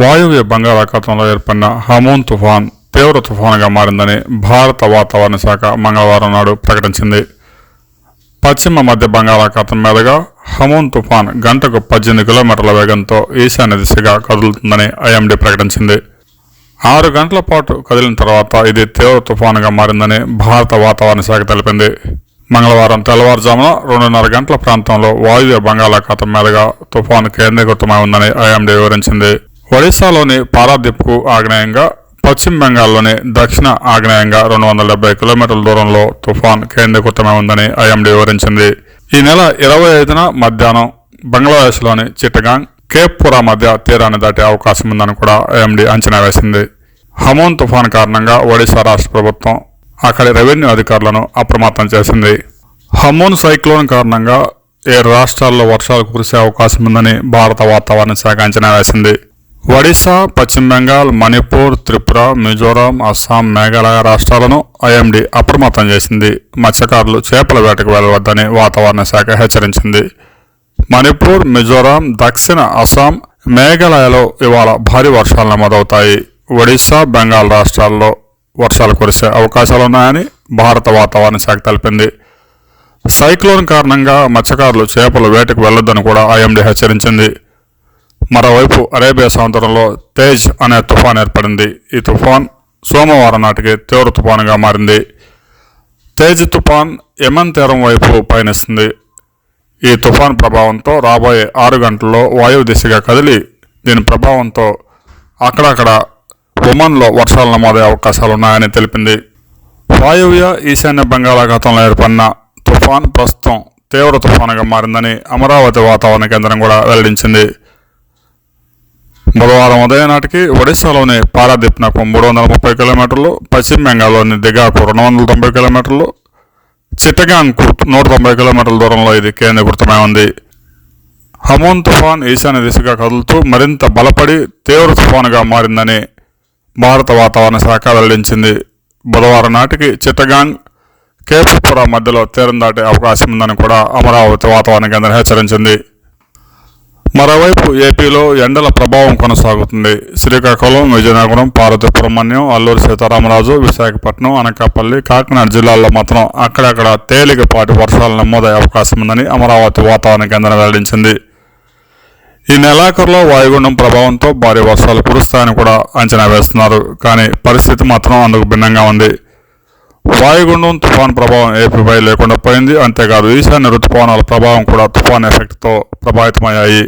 వాయువ్య బంగాళాఖాతంలో ఏర్పడిన హమూన్ తుఫాన్ తీవ్ర తుఫానుగా మారిందని భారత వాతావరణ శాఖ మంగళవారం నాడు ప్రకటించింది. పశ్చిమ మధ్య బంగాళాఖాతం మీదుగా హమూన్ తుఫాన్ గంటకు పద్దెనిమిది కిలోమీటర్ల వేగంతో ఈశాన్య దిశగా కదులుతుందని ఐఎండీ ప్రకటించింది. ఆరు గంటల పాటు కదిలిన తర్వాత ఇది తీవ్ర తుఫానుగా మారిందని భారత వాతావరణ శాఖ తెలిపింది. మంగళవారం తెల్లవారుజామున రెండున్నర గంటల ప్రాంతంలో వాయువ్య బంగాళాఖాతం మీదుగా తుఫాను కేంద్రీకృతమై ఉందని ఐఎండీ వివరించింది. ఒడిశాలోని పారాదీప్కు ఆగ్నేయంగా పశ్చిమ బెంగాల్లోని దక్షిణ ఆగ్నేయంగా రెండు వందల డెబ్బై కిలోమీటర్ల దూరంలో తుఫాన్ కేంద్రీకృతమై ఉందని ఐఎండీ వివరించింది. ఈ నెల ఇరవై ఐదున మధ్యాహ్నం బంగ్లాదేశ్లోని చిట్టగాంగ్ కేప్పురా మధ్య తీరాన్ని దాటే అవకాశం ఉందని కూడా ఐఎండీ అంచనా వేసింది. హమోన్ తుఫాన్ కారణంగా ఒడిశా రాష్ట్ర ప్రభుత్వం అక్కడి రెవెన్యూ అధికారులను అప్రమత్తం చేసింది. హమోన్ సైక్లోన్ కారణంగా ఏడు రాష్ట్రాల్లో వర్షాలు కురిసే అవకాశం ఉందని భారత వాతావరణ శాఖ అంచనా వేసింది. ఒడిశా పశ్చిమ బెంగాల్ మణిపూర్ త్రిపుర మిజోరాం అస్సాం మేఘాలయ రాష్ట్రాలను ఐఎండీ అప్రమత్తం చేసింది. మత్స్యకారులు చేపల వేటకు వెళ్ళవద్దని వాతావరణ శాఖ హెచ్చరించింది. మణిపూర్ మిజోరాం దక్షిణ అస్సాం మేఘాలయలో ఇవాళ భారీ వర్షాలు నమోదవుతాయి. ఒడిశా బెంగాల్ రాష్ట్రాల్లో వర్షాలు కురిసే అవకాశాలున్నాయని భారత వాతావరణ శాఖ తెలిపింది. సైక్లోన్ కారణంగా మత్స్యకారులు చేపల వేటకు వెళ్ళొద్దని కూడా ఐఎండీ హెచ్చరించింది. మరోవైపు అరేబియా సముద్రంలో తేజ్ అనే తుఫాన్ ఏర్పడింది. ఈ తుఫాన్ సోమవారం నాటికి తీవ్ర తుఫానుగా మారింది. తేజ్ తుఫాన్ యమన్ తీరం వైపు పయనిస్తుంది. ఈ తుఫాన్ ప్రభావంతో రాబోయే ఆరు గంటల్లో వాయువు దిశగా కదిలి దీని ప్రభావంతో అక్కడక్కడ ఒమన్లో వర్షాలు నమోదయ్యే అవకాశాలు ఉన్నాయని తెలిపింది. వాయువ్య ఈశాన్య బంగాళాఖాతంలో ఏర్పడిన తుఫాన్ ప్రస్తుతం తీవ్ర తుఫానుగా మారిందని అమరావతి వాతావరణ కేంద్రం కూడా వెల్లడించింది. బుధవారం ఉదయం నాటికి ఒడిశాలోని పారాదీప్నకు మూడు వందల ముప్పై కిలోమీటర్లు పశ్చిమ బెంగాల్లోని దిగాకు రెండు వందల తొంభై కిలోమీటర్లు చిట్టగాంగ్కు నూట తొంభై కిలోమీటర్ల దూరంలో ఇది కేంద్రీకృతమై ఉంది. హమోన్ తుఫాన్ ఈశాన్య దిశగా కదులుతూ మరింత బలపడి తీవ్ర తుఫానుగా మారిందని భారత వాతావరణ శాఖ వెల్లడించింది. బుధవారం నాటికి చిట్టగాంగ్ కేపుపుర మధ్యలో తీరం దాటే అవకాశం ఉందని కూడా అమరావతి వాతావరణ కేంద్రం హెచ్చరించింది. మరోవైపు ఏపీలో ఎండల ప్రభావం కొనసాగుతుంది. శ్రీకాకుళం విజయనగరం పార్వతీపురమణ్యం అల్లూరు సీతారామరాజు విశాఖపట్నం అనకాపల్లి కాకినాడ జిల్లాల్లో మాత్రం అక్కడక్కడ తేలికపాటి వర్షాలు నమోదయ్యే అవకాశం ఉందని అమరావతి వాతావరణ కేంద్రం వెల్లడించింది. ఈ నెలాఖరులో వాయుగుండం ప్రభావంతో భారీ వర్షాలు కురుస్తాయని కూడా అంచనా వేస్తున్నారు. కానీ పరిస్థితి మాత్రం అందుకు భిన్నంగా ఉంది. వాయుగుండం తుఫాన్ ప్రభావం ఏపీపై లేకుండా పోయింది. అంతేకాదు ఈశాన్య ఋతుపవనాల ప్రభావం కూడా తుఫాన్ ఎఫెక్ట్తో പ്രഭാതമായി